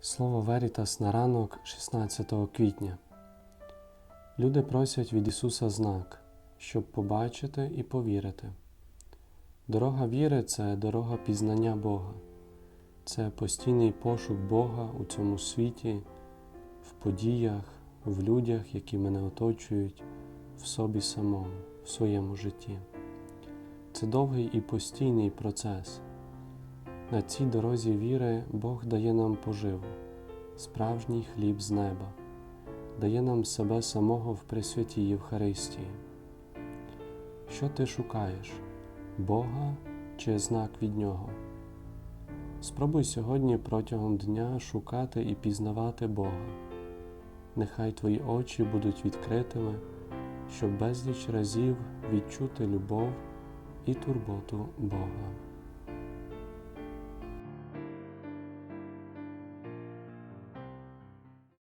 Слово Верітас на ранок 16 квітня. Люди просять від Ісуса знак, щоб побачити і повірити. Дорога віри це дорога пізнання Бога, це постійний пошук Бога у цьому світі, в подіях, в людях, які мене оточують, в собі самому, в своєму житті. Це довгий і постійний процес. На цій дорозі віри Бог дає нам поживу, справжній хліб з неба, дає нам себе самого в Пресвятій Євхаристії. Що ти шукаєш? Бога чи знак від Нього? Спробуй сьогодні протягом дня шукати і пізнавати Бога. Нехай твої очі будуть відкритими, щоб безліч разів відчути любов і турботу Бога.